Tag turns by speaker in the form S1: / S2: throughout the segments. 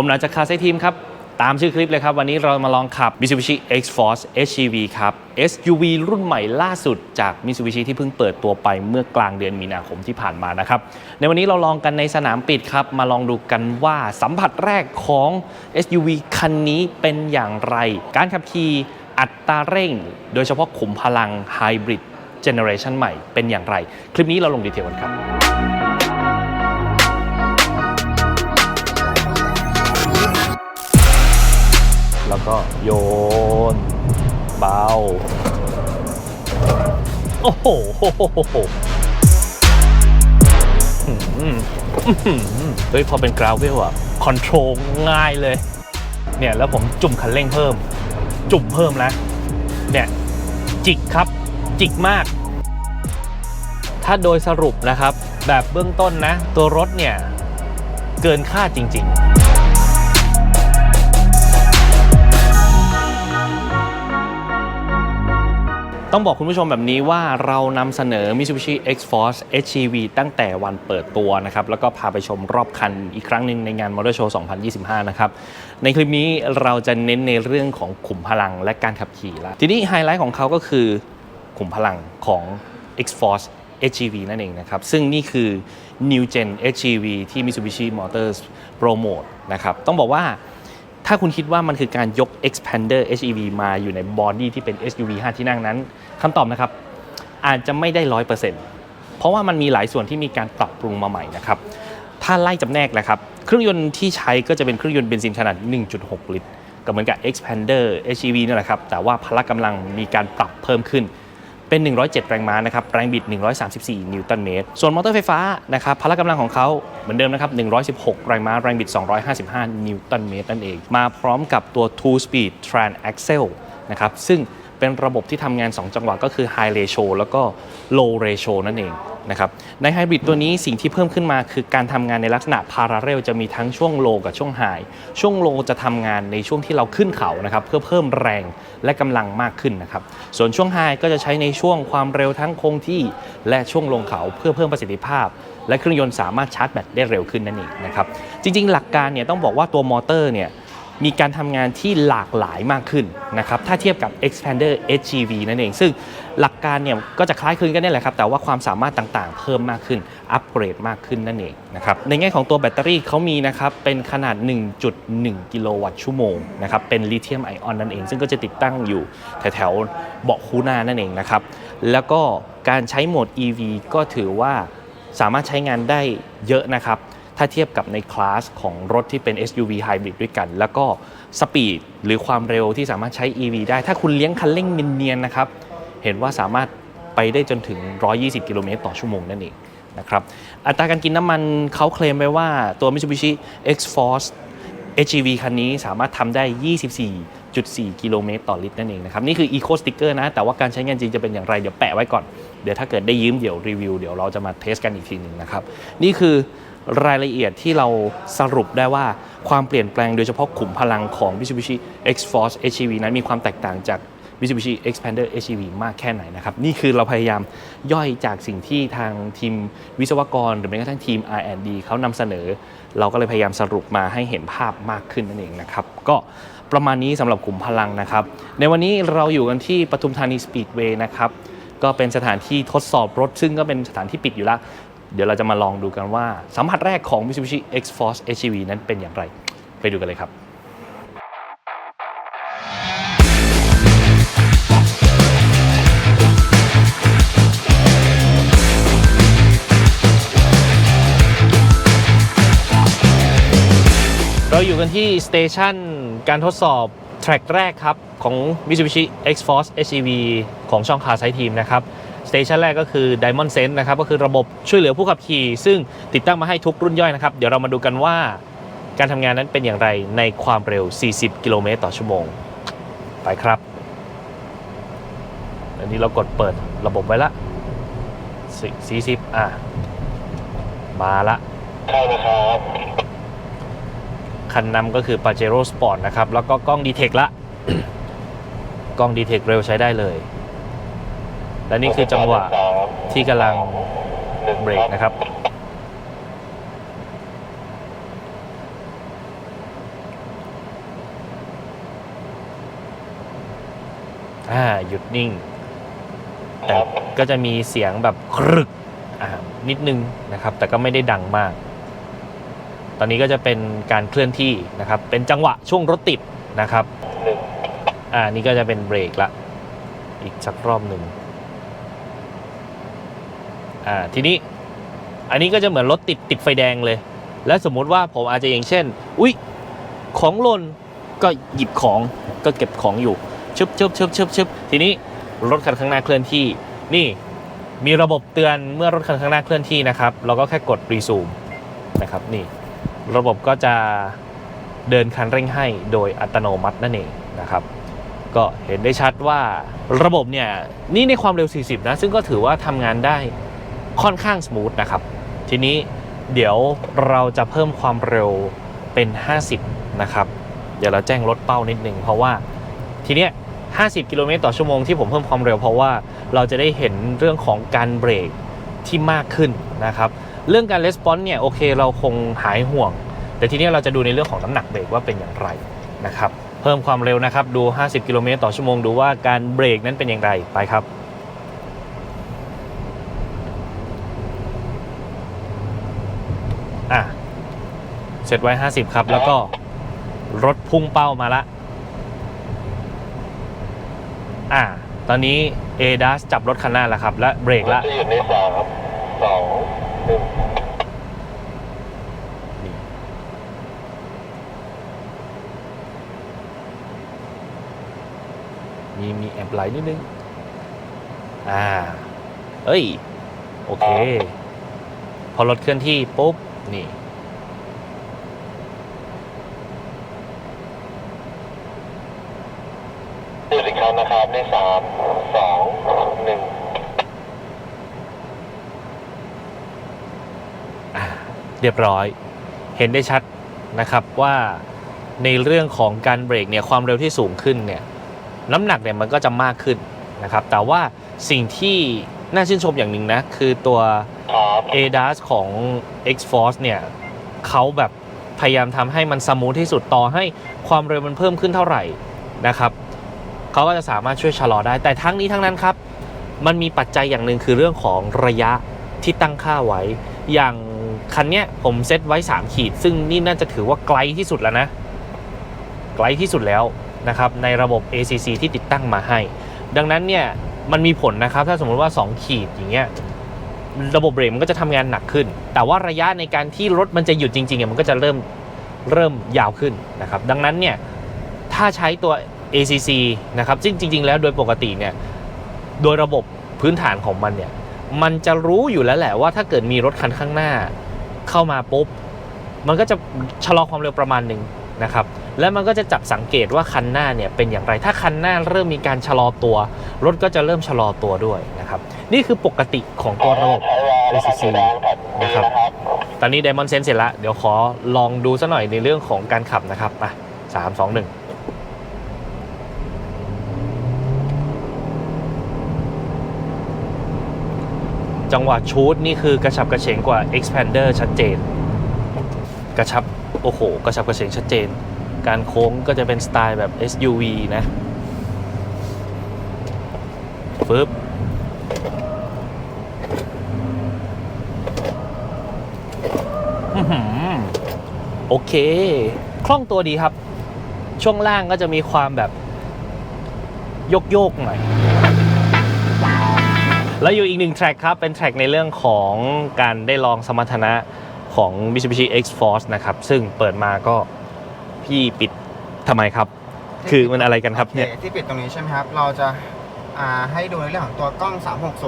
S1: ผมหลังจากคาเซทีมครับ ตามชื่อคลิปเลยครับ วันนี้เรามาลองขับ Mitsubishi X-Force HEV ครับ SUV รุ่นใหม่ล่าสุดจาก Mitsubishi ที่เพิ่งเปิดตัวไปเมื่อกลางเดือนมีนาคมที่ผ่านมานะครับ ในวันนี้เราลองกันในสนามปิดครับ มาลองดูกันว่าสัมผัสแรกของ SUV คันนี้เป็นอย่างไร การขับขี่อัตราเร่ง โดยเฉพาะขุมพลังไฮบริดเจเนอเรชันใหม่เป็นอย่างไร คลิปนี้เราลงดีเทลกันครับ แล้วก็โยน เบา โอ้โหเฮ้ยพอเป็นกราวเวลอะคอนโทรลง่ายเลย เนี่ยแล้วผมจุ่มคันเร่งเพิ่ม จุ่มเพิ่มแล้ว เนี่ย จิกครับ จิกมาก ถ้าโดยสรุปนะครับ แบบเบื้องต้นนะ ตัวรถเนี่ย เกินค่าจริง ๆ ต้องบอกคุณผู้ชมแบบนี้ว่าเรานำเสนอ Mitsubishi X-Force HEV ตั้งแต่วันเปิดตัวนะครับ แล้วก็พาไปชมรอบคันอีกครั้งหนึ่งในงาน Motor Show 2025 นะครับ ในคลิปนี้เราจะเน้นในเรื่องของขุมพลังและการขับขี่ละทีนี้ไฮไลท์ของเขาก็คือขุมพลังของ X-Force HEV นั่นเองนะครับ ซึ่งนี่คือ New Gen HEV ที่ Mitsubishi Motors โปรโมทนะครับ ต้องบอกว่า ถ้าคุณคิดว่ามันคือการยก Expander HEV มาอยู่ในบอดี้ที่เป็น SUV 5 ที่นั่งนั้นคำตอบนะครับ อาจจะไม่ได้ 100%เพราะว่ามันมีหลายส่วนที่มีการปรับปรุงมาใหม่นะครับถ้าไล่จำแนกนะครับเครื่องยนต์ที่ใช้ก็จะเป็นเครื่องยนต์เบนซินขนาด 1.6 ลิตรก็เหมือนกับ Expander HEV นั่นแหละครับแต่ว่าพละกำลังมีการปรับเพิ่มขึ้น เป็น 107 แรงม้านะครับ แรงบิด 134 นิวตันเมตร ส่วนมอเตอร์ไฟฟ้านะครับ พละกำลังของเขาเหมือนเดิมนะครับ 116 แรงม้า แรงบิด 255 นิวตันเมตรนั่นเอง มาพร้อมกับตัว Two Speed Tran Axle นะครับ ซึ่ง เป็นระบบที่ทำงาน 2 จังหวะก็คือ High Ratio แล้วก็ Low Ratio นั่นเองนะครับในไฮบริดตัวนี้สิ่งที่เพิ่มขึ้นมาคือการทำงานในลักษณะ Parallel จะมีทั้งช่วง Low กับช่วง High ช่วง Low จะทำงานในช่วงที่เราขึ้นเขานะครับเพื่อเพิ่มแรงและกำลังมากขึ้นนะครับส่วนช่วง High ก็จะใช้ในช่วงความเร็วทั้งคงที่และช่วงลงเขาเพื่อเพิ่มประสิทธิภาพและเครื่องยนต์สามารถชาร์จแบตได้เร็วขึ้นนั่นเองนะครับจริงๆ หลักการเนี่ยต้องบอกว่าตัวมอเตอร์เนี่ย มีการทำงานที่หลากหลายมากขึ้นนะครับถ้าเทียบกับ Expander HGV นั่นเอง ซึ่งหลักการเนี่ยก็จะคล้ายคลึงกันนี่แหละครับ แต่ว่าความสามารถต่างๆ เพิ่มมากขึ้น อัปเกรดมากขึ้นนั่นเองนะครับในแง่ของตัวแบตเตอรี่เขามีนะครับเป็นขนาด 1.1 กิโลวัตต์ชั่วโมงนะครับเป็นลิเธียมไอออนนั่นเอง ซึ่งก็จะติดตั้งอยู่แถวๆเบาะคูหน้านั่นเองนะครับแล้วก็การใช้โหมด EV ก็ถือว่าสามารถใช้งานได้เยอะนะครับ ถ้าเทียบกับในคลาสของรถที่เป็น SUV Hybrid ด้วยกัน แล้วก็สปีดหรือความเร็วที่สามารถใช้ EV ได้ ถ้าคุณเลี้ยงคันเร่งเนียนๆนะครับ เห็นว่าสามารถไปได้จนถึง 120 กิโลเมตรต่อชั่วโมงนั่นเองนะครับ อัตราการกินน้ำมันเขาเคลมไว้ว่าตัว Mitsubishi X-Force HEV คันนี้สามารถทำได้ 24.4 กิโลเมตรต่อลิตรนั่นเองนะครับ นี่คือ Eco Sticker นะ แต่ว่าการใช้งานจริงจะเป็นอย่างไร เดี๋ยวแปะไว้ก่อน เดี๋ยวถ้าเกิดได้ยืมเดี๋ยวรีวิว เดี๋ยวเราจะมาเทสกันอีกทีหนึ่งนะครับ นี่คือ รายละเอียดที่เราสรุปได้ว่าความเปลี่ยนแปลงโดยเฉพาะขุมพลังของ Mitsubishi X-Force HEV นั้นมีความแตกต่างจาก Mitsubishi Expander HEV มากแค่ไหนนะครับ นี่คือเราพยายามย่อยจากสิ่งที่ทางทีมวิศวกร หรือแม้กระทั่งทีม R&D เขานำเสนอ เราก็เลยพยายามสรุปมาให้เห็นภาพมากขึ้นนั่นเองนะครับ ก็ประมาณนี้สำหรับกลุ่มพลังนะครับ ในวันนี้เราอยู่กันที่ปทุมธานีสปีดเวย์นะครับ ก็เป็นสถานที่ทดสอบรถซึ่งก็เป็นสถานที่ปิดอยู่แล้ว เดี๋ยวเราจะมาลองดูกันว่า สัมผัสแรกของ Mitsubishi X-Force HEV นั้นเป็นอย่างไร ไปดูกันเลยครับเราอยู่กันที่สเตชันการทดสอบ แทร็กแรกครับ ของ Mitsubishi X-Force HEV ของช่องคาไซทีมนะครับ สเตชันแรกก็คือ Diamond Sense นะครับก็คือระบบช่วยเหลือผู้ขับขี่ ซึ่งติดตั้งมาให้ทุกรุ่นย่อยนะครับ เดี๋ยวเรามาดูกันว่าการทำงานนั้นเป็นอย่างไรในความเร็ว 40 กิโลเมตรต่อชั่วโมง ไปครับ อันนี้เรากดเปิดระบบไว้ละสี่สิบอะ มาละ
S2: เข้านะครับ
S1: คันนำก็คือ Pajero Sport นะครับ แล้วก็กล้อง d t เท c ละ กล้อง d t เท c เร็วใช้ได้เลย และนี่คือจังหวะที่กำลังเบรกนะครับ อ่า หยุดนิ่ง แต่ก็จะมีเสียงแบบครึก อ่า นิดนึงนะครับ แต่ก็ไม่ได้ดังมาก ตอนนี้ก็จะเป็นการเคลื่อนที่นะครับ เป็นจังหวะช่วงรถติดนะครับ อ่า นี่ก็จะเป็นเบรกละ อีกสักรอบหนึ่ง อ่าทีนี้อันนี้ก็จะเหมือนรถติดติดไฟแดงเลย และสมมุติว่าผมอาจจะอย่างเช่น อุ๊ย ของหล่นก็หยิบของก็เก็บของอยู่ชึบชึบชึบชึบชึบทีนี้รถคันข้างหน้าเคลื่อนที่ นี่มีระบบเตือนเมื่อรถคันข้างหน้าเคลื่อนที่นะครับ เราก็แค่กดรีซูมนะครับนี่ ระบบก็จะเดินคันเร่งให้โดยอัตโนมัตินั่นเองนะครับ ก็เห็นได้ชัดว่าระบบเนี่ยนี่ในความเร็ว 40 นะ ซึ่งก็ถือว่าทำงานได้ ค่อนข้างสมูทนะครับ ทีนี้เดี๋ยวเราจะเพิ่มความเร็วเป็น 50 นะครับ เดี๋ยวเราแจ้งลดเป้านิดนึงเพราะว่าทีเนี้ย50 กิโลเมตรต่อชั่วโมงที่ผมเพิ่มความเร็วเพราะว่าเราจะได้เห็นเรื่องของการเบรกที่มากขึ้นนะครับ เรื่องการレスปอนส์เนี่ยโอเคเราคงหายห่วง แต่ทีนี้เราจะดูในเรื่องของน้ำหนักเบรกว่าเป็นอย่างไรนะครับ เพิ่มความเร็วนะครับ ดู 50 กิโลเมตรต่อชั่วโมงดูว่าการเบรกนั้นเป็นอย่างไรไปครับ เสร็จไว้ 50 ครับ แล้วก็รถพุ่งเป้ามาละ อะตอนนี้ a d a s จับรถคันหน้าแล้วครับ และเบรกละ
S2: จะอยู่ในสามสองหนึ่ง
S1: มี มีแอบไหลนิดนึง อ่า เอ้ย โอเค พอรถเคลื่อนที่ปุ๊บ นี่
S2: อยู่อีกครั้งนะครับในสามสองหนึ่ง
S1: อ่าเรียบร้อย เห็นได้ชัดนะครับว่าในเรื่องของการเบรกเนี่ยความเร็วที่สูงขึ้นเนี่ยน้ำหนักเนี่ยมันก็จะมากขึ้นนะครับ แต่ว่าสิ่งที่น่าชื่นชมอย่างหนึ่งนะ คือตัว
S2: ครับ
S1: ADAS ของ X-Force เนี่ยเขาแบบพยายามทำให้มันสมูทที่สุดต่อให้ความเร็วมันเพิ่มขึ้นเท่าไหร่นะครับ เขาก็จะสามารถช่วยชะลอได้ แต่ทั้งนี้ทั้งนั้นครับ มันมีปัจจัยอย่างหนึ่งคือเรื่องของระยะที่ตั้งค่าไว้ อย่างคันเนี้ยผมเซตไว้ 3 ขีด ซึ่งนี่น่าจะถือว่าไกลที่สุดแล้วนะ ไกลที่สุดแล้วนะครับในระบบ ACC ที่ติดตั้งมาให้ ดังนั้นเนี่ยมันมีผลนะครับ ถ้าสมมุติว่า 2 ขีดอย่างเงี้ยระบบเบรกมันก็จะทำงานหนักขึ้น แต่ว่าระยะในการที่รถมันจะหยุดจริงๆมันก็จะเริ่มเริ่มยาวขึ้นนะครับ ดังนั้นเนี่ยถ้าใช้ตัว ACC นะครับซึ่งจริง ๆ แล้วโดยปกติเนี่ยโดยระบบพื้นฐานของมันเนี่ยมันจะรู้อยู่แล้วแหละว่าถ้าเกิดมีรถคันข้างหน้าเข้ามาปุ๊บ มันก็จะชะลอความเร็วประมาณหนึ่งนะครับแล้วมันก็จะจับสังเกตว่าคันหน้าเนี่ยเป็นอย่างไร ถ้าคันหน้าเริ่มมีการชะลอตัว รถก็จะเริ่มชะลอตัวด้วยนะครับนี่คือปกติของตัวระบบ ACC นะครับตอนนี้ Diamond Sense เสร็จแล้วเดี๋ยวขอลองดูสักหน่อยในเรื่องของการขับนะครับอะสามสองหนึ่ง จังหวะชูดนี่คือกระชับกระเฉงกว่า Expander ชัดเจน กระชับ โอ้โห กระชับกระเฉงชัดเจน การโค้งก็จะเป็นสไตล์แบบ SUV นะฟึบโอเค คล่องตัวดีครับ ช่วงล่างก็จะมีความแบบยกโยก ๆ หน่อย แล้วอยู่อีกหนึ่งแทร็กครับ เป็นแทร็กในเรื่องของการได้ลองสมรรถนะของ Mitsubishi X-Force นะครับ ซึ่งเปิดมาก็พี่ปิดทำไมครับ คือมันอะไรกันครับ
S3: โอ
S1: เนี่ย
S3: ที่ปิดตรงนี้ใช่ไหมครับ เราจะอ่าให้ดูในเรื่องของตัวกล้อง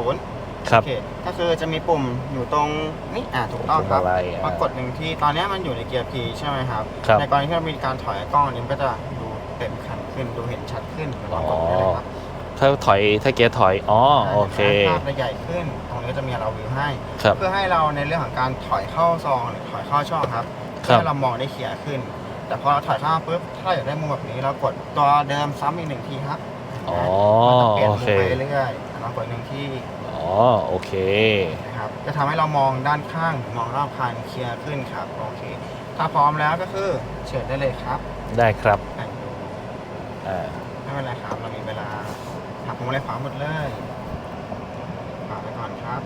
S3: 360
S1: ครับ
S3: โอเคก็คือจะมีปุ่มอยู่ตรงนี้อ่าถูกต้องครับ
S1: อะไรอะ
S3: มากดหนึ่งที่ตอนนี้มันอยู่ในเกียร์ P ใช่ไหมครับ
S1: ครับ
S3: ในกรณีที่เรามีการถอยกล้องอันนี้มันก็จะดูเต็มคันขึ้นดูเห็นชัดขึ้นลองกดได้เลยครับ
S1: ถ้าถอยถ้าเกียร์ถอย อ๋อ โอเค
S3: ภาพจะใหญ่ขึ้น ตรงนี้จะมีเราวิวให้
S1: ครับ
S3: เพื่อให้เราในเรื่องของการถอยเข้าซองหรือถอยเข้าช่องครับ
S1: ครั
S3: เพื่
S1: บ
S3: อให้เรามองได้เคลียร์ขึ้น แต่พอเราถอยเข้ามาปุ๊บ ถ้าเราอยากได้มุมแบบนี้เรากดตัวเดิมซ้ำอีกหนึ่งทีครับ
S1: อ๋อ
S3: มันจะเปลี่ยน
S1: โอ
S3: มุม
S1: เค
S3: ไปเรื่อยๆเรากดหนึ่งที่
S1: อ๋อ โอเค
S3: นะครับ จะทำให้เรามองด้านข้างหรือมองรอบคันเคลียร์ขึ้นครับ โอเค ถ้าพร้อมแล้วก็คือเชิญได้เลยครับ
S1: ได้ครับ
S3: แต่งดู
S1: อ่า
S3: ไม่เป็นไรครับ เรามีเวลา หักพวงมาลัยขวาหมดเลยขวาไปก่อนครับ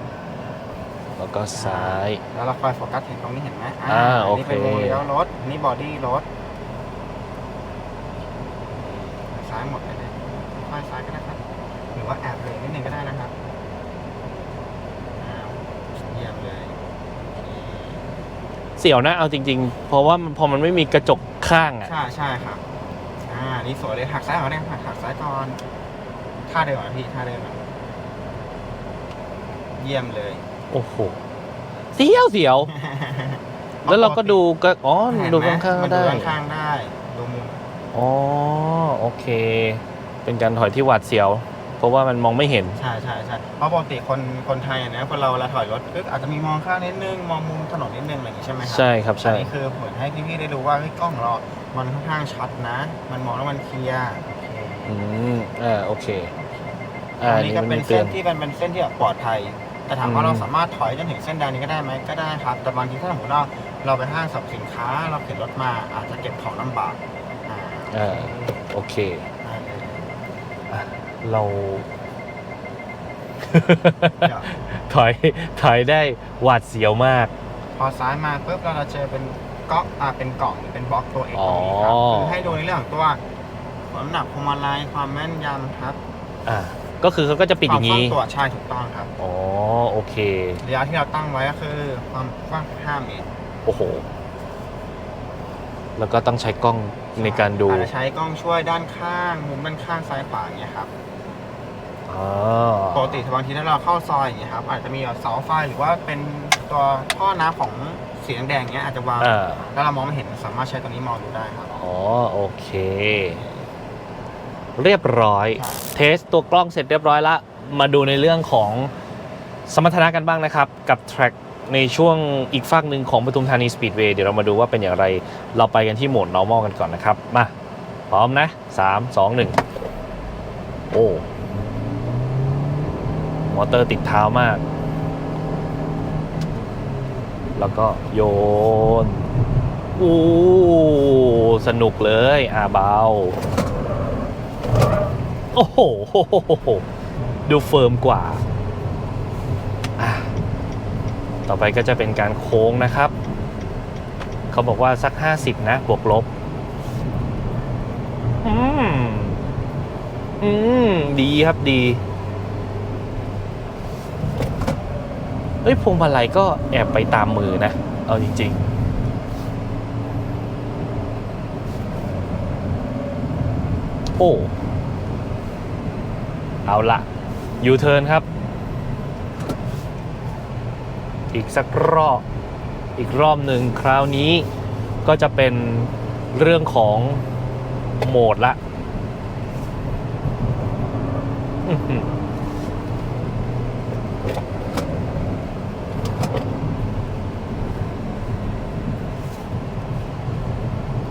S1: แล้วก็ซ้าย
S3: แล้วเราคอยโฟกัสเห็นตรงนี้เห็นไหม
S1: อ่าโอเค
S3: นี่เป็นวงเลี้ยวรถนี่บอดี้รถ ซ้ายหมดเลยนะค่อยซ้ายก็ได้ครับ หรือว่าแอบเบรกนิดนึงก็ได้นะครับอ้าวเยี่ยมเลยโอเค
S1: เสี่ยวนะเอาจริง ๆ เพราะว่ามันพอมันไม่มีกระจกข้างอะ
S3: ใช่ใช่ครับ อ่า นี่สวยเลยหักซ้ายก่อนได้หักหักซ้ายก่อน ท่าเดิมอะพี่ท่าเดิมอะเยี่ยมเลย
S1: โอ้โหเสียวเสียว แล้วเราก็ดูก็อ๋อ
S3: เห็น
S1: ดู
S3: ไหม
S1: ข้าง
S3: มัน
S1: ๆได้
S3: ดูข้างๆได้ดูมุม
S1: อ๋อโอเค เป็นการถอยที่หวาดเสียว เพราะว่ามันมองไม่เห็น
S3: ใช่ใช่ใช่เพราะปกติคนคนไทยอะนะคนเราเวลาถอยรถก็อาจจะมีมองข้างนิดนึงมองมุมถนนนิดนึงอะไรอย่างงี้ใช่ไหมครั
S1: ใช่ครับใช่
S3: อันนี้คือเหมือนให้พี่ๆได้ดูว่าเฮ้ยกล้องของเรา มันค่อนข้างชัดนะ มันมองแล้วมันเคลียร์โอเค
S1: อืมอ่าโอเค อ่า
S3: อัน
S1: นี่
S3: นี้ก็
S1: มัน
S3: เป็
S1: มี
S3: น
S1: เตื
S3: เส้
S1: อนน
S3: ที่มันเป็นเส้นที่แบบปลอดภัย แต่ถามว่า
S1: อืม
S3: เราสามารถถอยจนถึงเส้นแดงนี้ก็ได้ไหมก็ได้ครับ แต่บางทีถ้าสมมติว่าเราไปห้างสรรพสินค้าเราเข็นรถมาอาจจะเก็บของลำบากอ่า
S1: อ่าโอเค
S3: ได้เลย
S1: อะเรา
S3: เดี๋ยว
S1: ถอยถอยได้หวาดเสียวมาก
S3: พอซ้ายมาปุ๊บเราจะเจอเป็นก๊อกอ่าเป็นกล่องหรือเป็นบล็อกตัวเอกตรงนี้ครับ
S1: อ๋อ
S3: คือให้ดูในเรื่องของตัวน้ำหนักพวงมาลัยความแม่นยำครับ
S1: อ่า ก็คือเขาก็จะปิดอย่าง
S3: นี้
S1: นี้
S3: ตัวใช่ถูกต้องครับ
S1: อ๋อโอเค
S3: ระยะที่เราตั้งไว้ก็คือความกว้าง5เมตร
S1: โอ้โห แล้วก็ต้องใช้กล้องในการดู
S3: อาจจะใช้กล้องช่วยด้านข้างมุมด้านข้างซ้ายขวาอย่างเงี้ยครับ
S1: อ๋อ
S3: ปกติบางทีถ้าเราเข้าซอยอย่างเงี้ยครับอาจจะมีแบบเสาไฟหรือว่าเป็นตัวท่อน้ำของสีแดงๆเงี้ยอาจจะวาง
S1: อ่า
S3: แล้วเรามองไม่เห็นสามารถใช้ตัวนี้มองดูได้ครับ
S1: อ๋อโอเค เรียบร้อย เทสตัวกล้องเสร็จเรียบร้อยละ มาดูในเรื่องของสมรรถนะกันบ้างนะครับ กับแทร็กในช่วงอีกฝากหนึ่งของปทุมธานีสปีดเวย์เดี๋ยวเรามาดูว่าเป็นอย่างไรเราไปกันที่โหมด normal กันก่อนนะครับ มา พร้อมนะ 3 2 1 โอ้ มอเตอร์ติดเท้ามาก แล้วก็โยนอู้สนุกเลย อ่าเบา โอ้โห ดูเฟิร์มกว่าอะต่อไปก็จะเป็นการโค้งนะครับ เขาบอกว่าสัก 50 นะ บวกลบ อืม อืม ดีครับดี เอ้ยพวงมาลัยก็แอบไปตามมือนะ เอาจริง ๆโอ้ เอาละยูเทิร์นครับ อีกสักรอบ อีกรอบหนึ่งคราวนี้ก็จะเป็นเรื่องของโหมดละอื้อหือ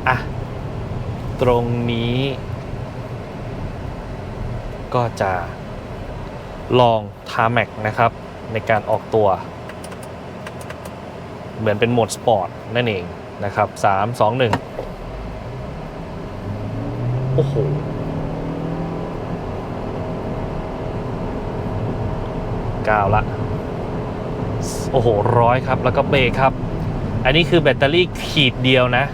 S1: อะตรงนี้ ก็จะลองทาแม็กนะครับ ในการออกตัว เหมือนเป็นโหมดสปอร์ตนั่นเองนะครับ 3 2 1 โอ้โหก้าวละ โอ้โหร้อยครับ แล้วก็เบรกครับ อันนี้คือแบตเตอรี่ขีดเดียวนะ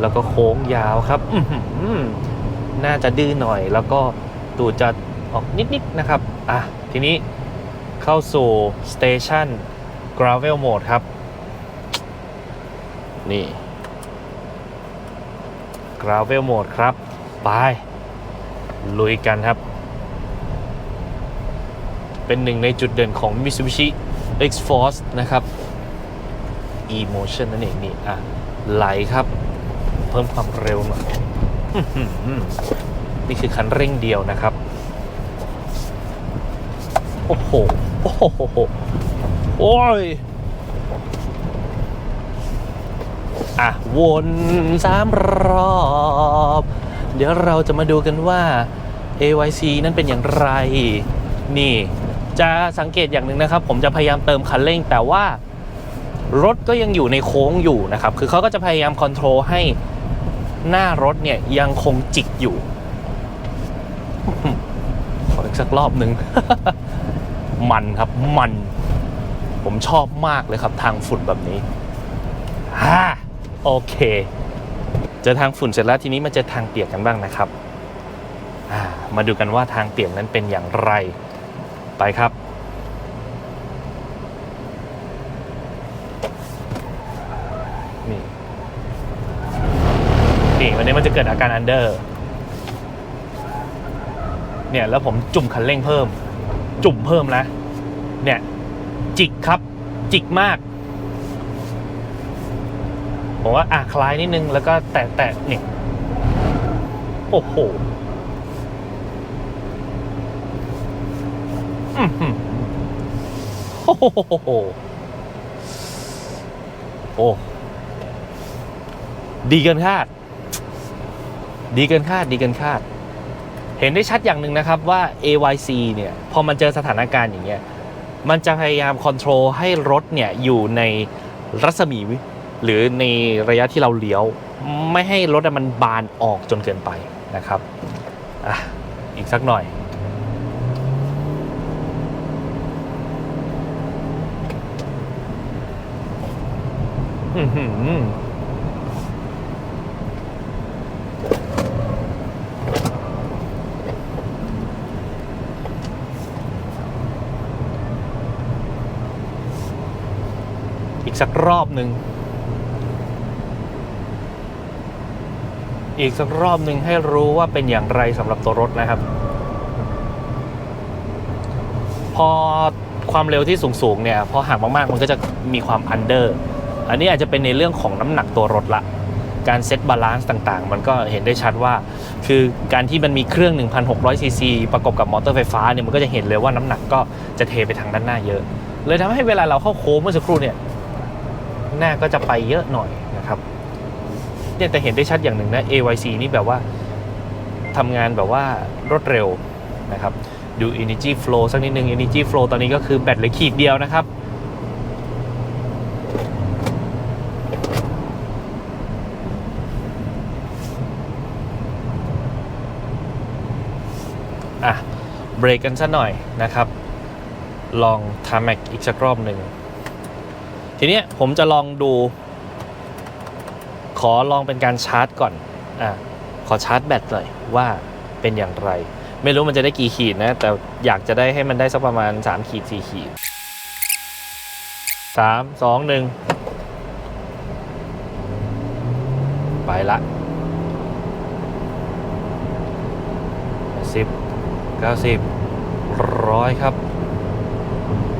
S1: แล้วก็โค้งยาวครับ น่าจะดื้อหน่อย แล้วก็ตูดจะออกนิดๆนะครับ อะ ทีนี้เข้าสู่ Station Gravel Mode ครับ นี่ Gravel Mode ครับ ไป ลุยกันครับ เป็นหนึ่งในจุดเด่นของ Mitsubishi X-Force นะครับ Emotion นั่นเองนี่ อะ ไหลครับ เพิ่มความเร็วหน่อย นี่คือคันเร่งเดียวนะครับ โอ้โห โอ้โห โอ้ย อะ วนสามรอบ เดี๋ยวเราจะมาดูกันว่า AYC นั้นเป็นอย่างไร นี่ จะสังเกตอย่างหนึ่งนะครับ ผมจะพยายามเติมคันเร่ง แต่ว่ารถก็ยังอยู่ในโค้งอยู่นะครับ คือเขาก็จะพยายามคอนโทรลให้ หน้ารถเนี่ยยังคงจิกอยู่ ขออีกสักรอบหนึ่ง มันครับมัน ผมชอบมากเลยครับทางฝุ่นแบบนี้ฮ่าโอเค เจอทางฝุ่นเสร็จแล้วทีนี้มาเจอทางเปียกกันบ้างนะครับ มาดูกันว่าทางเปียกนั้นเป็นอย่างไรไปครับนี่ นี่วันนี้มันจะเกิดอาการอันเดอร์ เนี่ยแล้วผมจุ่มคันเร่งเพิ่ม จุ่มเพิ่มแล้วเนี่ยจิกครับ จิกมาก ผมว่าอะคล้ายนิดนึงแล้วก็แตะแตะเนี่ยโอ้โหโอ้โหโอ้ดีเกินคาด ดีเกินคาดดีเกินคาด เห็นได้ชัดอย่างหนึ่งนะครับว่า AYC เนี่ยพอมันเจอสถานการณ์อย่างเงี้ยมันจะพยายามคอนโทรลให้รถเนี่ยอยู่ในรัศมี หรือในระยะที่เราเลี้ยว ไม่ให้รถมันบานออกจนเกินไปนะครับอะอีกสักหน่อย อือหือ อีก สักรอบหนึ่ง อีกสักรอบหนึ่งให้รู้ว่าเป็นอย่างไรสำหรับตัวรถนะครับ พอความเร็วที่สูงๆเนี่ยพอห่างมากๆ มันก็จะมีความอันเดอร์อันนี้อาจจะเป็นในเรื่องของน้ำหนักตัวรถละการเซตบาลานซ์ต่างๆ มันก็เห็นได้ชัดว่า คือการที่มันมีเครื่อง 1,600ซีซีประกอบกับมอเตอร์ไฟฟ้าเนี่ยมันก็จะเห็นเลยว่าน้ำหนักก็จะเทไปทางด้านหน้าเยอะ เลยทำให้เวลาเราเข้าโค้งเมื่อสักครู่เนี่ย หน้าก็จะไปเยอะหน่อยนะครับเนี่ยแต่เห็นได้ชัดอย่างหนึ่งนะ AYC นี่แบบว่าทำงานแบบว่ารวดเร็วนะครับ ดู Energy Flow สักนิดนึง Energy Flow ตอนนี้ก็คือแบตเหลือขีดเดียวนะครับ อะ เบรกกันซะหน่อยนะครับ ลองทำแม็กอีกสักรอบหนึ่ง ทีนี้ผมจะลองดู ขอลองเป็นการชาร์จก่อนอะขอชาร์จแบตหน่อยว่าเป็นอย่างไร ไม่รู้มันจะได้กี่ขีดนะ แต่อยากจะได้ให้มันได้สักประมาณ 3 ขีด 4 ขีด 3 2 1 ไปละสิบเก้าสิบร้อยครับ อื้อหือ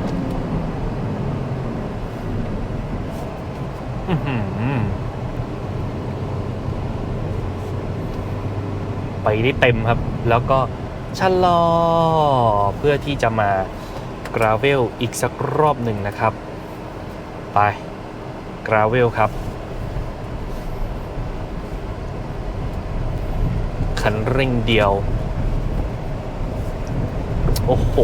S1: ไปได้เต็มครับ แล้วก็ชะลอ เพื่อที่จะมากราเวลอีกสักรอบหนึ่งนะครับ ไปกราเวลครับ คันเร่งเดียว โอ้โห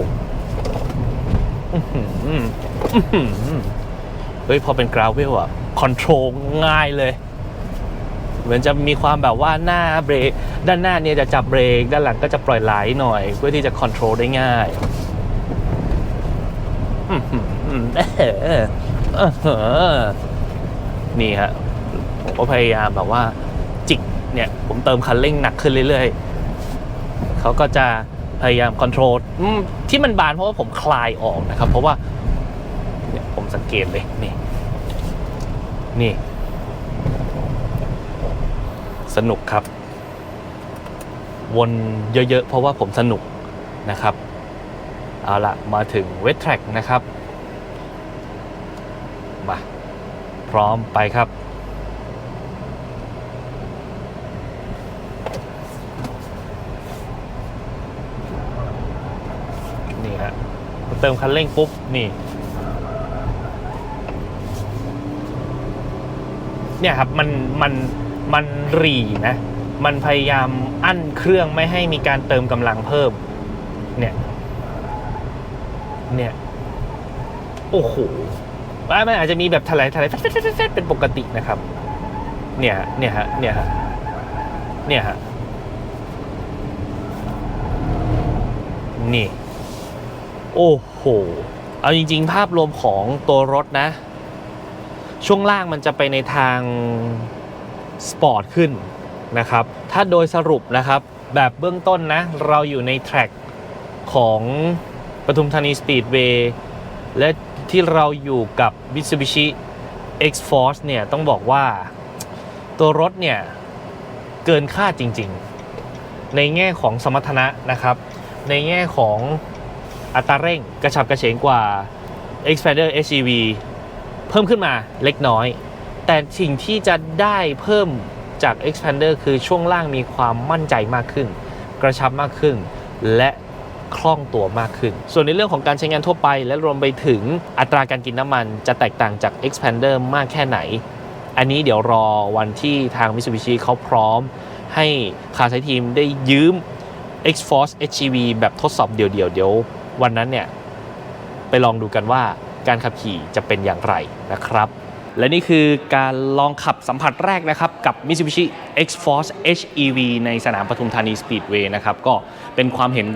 S1: เฮ้ยพอเป็นกราวเวลอะคอนโทรลง่ายเลย เหมือนจะมีความแบบว่าหน้าเบรกด้านหน้าเนี่ยจะจับเบรกด้านหลังก็จะปล่อยไหลหน่อย เพื่อที่จะคอนโทรลได้ง่ายนี่ฮะผมก็พยายามแบบว่า จิกเนี่ย ผมเติมคันเร่งหนักขึ้นเรื่อยๆเขาก็จะพยายามคอนโทรลที่มันบานเพราะว่าผมคลายออกนะครับ เพราะว่า ผมสังเกตเลยนี่นี่ สนุกครับ วนเยอะๆ เพราะว่าผมสนุกนะครับ เอาละมาถึงเวทแทร็กนะครับ มา พร้อมไปครับนี่ฮะเติมคันเร่งปุ๊บ นี่ เนี่ยครับมันมันมันรีนะ มันพยายามอั้นเครื่องไม่ให้มีการเติมกำลังเพิ่ม เนี่ย เนี่ย โอ้โหมันอาจจะมีแบบถลายถลายเป็นปกตินะครับ เนี่ย เนี่ยฮะ เนี่ยฮะ เนี่ยฮะ นี่ โอ้โห เอาจริง ๆ ภาพรวมของตัวรถนะ ช่วงล่างมันจะไปในทางสปอร์ตขึ้นนะครับ ถ้าโดยสรุปนะครับ แบบเบื้องต้นนะ เราอยู่ในแทร็กของปทุมธานีสปีดเวย์และที่เราอยู่กับ Mitsubishi X-Force เนี่ย ต้องบอกว่าตัวรถเนี่ย เกินคาดจริงๆ ในแง่ของสมรรถนะนะครับ ในแง่ของอัตราเร่งกระฉับกระเฉงกว่า Expander SUV เพิ่มขึ้นมาเล็กน้อย แต่สิ่งที่จะได้เพิ่มจาก Expander คือช่วงล่างมีความมั่นใจมากขึ้น กระชับมากขึ้น และคล่องตัวมากขึ้น ส่วนในเรื่องของการใช้งานทั่วไป และรวมไปถึงอัตราการกินน้ำมันจะแตกต่างจาก Expander มากแค่ไหน อันนี้เดี๋ยวรอวันที่ทาง Mitsubishi เขาพร้อม ให้คาร์ไซทีมได้ยืม X-Force HEV แบบทดสอบเดี่ยวๆเดี๋ยววันนั้นเนี่ย ไปลองดูกันว่า การขับขี่จะเป็นอย่างไรนะครับและนี่คือการลองขับสัมผัสแรกนะครับ กับ Mitsubishi X-Force HEV ในสนามปทุมธานีสปีดเวย์นะครับก็เป็นความเห็น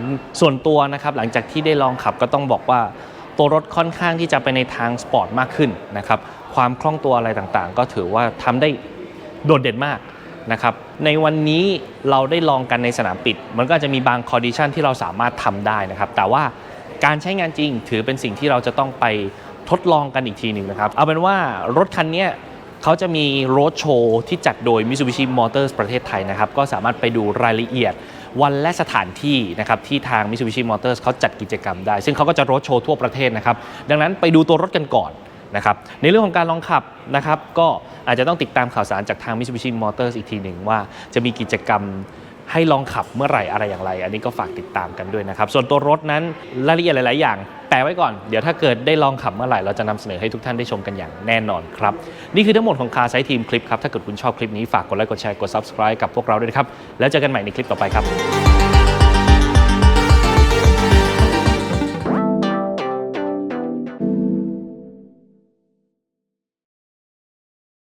S1: ส่วนตัวนะครับ หลังจากที่ได้ลองขับก็ต้องบอกว่าตัวรถค่อนข้างที่จะไปในทางสปอร์ตมากขึ้นนะครับ ความคล่องตัวอะไรต่างๆ ก็ถือว่าทำได้โดดเด่นมากนะครับในวันนี้เราได้ลองกันในสนามปิด มันก็จจะมีบางคอดิชันที่เราสามารถทำได้นะครับ แต่ว่า การใช้งานจริง ถือเป็นสิ่งที่เราจะต้องไปทดลองกันอีกทีหนึ่งนะครับ เอาเป็นว่ารถคันนี้เขาจะมีรถโชว์ที่จัดโดย Mitsubishi Motors ประเทศไทยนะครับ ก็สามารถไปดูรายละเอียดวันและสถานที่นะครับที่ทาง Mitsubishi Motors เขาจัดกิจกรรมได้ ซึ่งเขาก็จะรถโชว์ทั่วประเทศนะครับ ดังนั้นไปดูตัวรถกันก่อนนะครับในเรื่องของการลองขับนะครับก็อาจจะต้องติดตามข่าวสารจากทาง Mitsubishi Motors อีกทีหนึ่งว่าจะมีกิจกรรม ให้ลองขับเมื่อไหร่อะไรอย่างไร อันนี้ก็ฝากติดตามกันด้วยนะครับ ส่วนตัวรถนั้นรายละเอียดหลาย ๆ อย่างแปะไว้ก่อน เดี๋ยวถ้าเกิดได้ลองขับเมื่อไหร่ เราจะนำเสนอให้ทุกท่านได้ชมกันอย่างแน่นอนครับ นี่คือทั้งหมดของคาไซทีมคลิปครับ ถ้าเกิดคุณชอบคลิปนี้ฝากกดไลค์ กดแชร์ กด subscribe กับพวกเราด้วยครับ แล้วเจอกันใหม่ในคลิปต่อไปครับ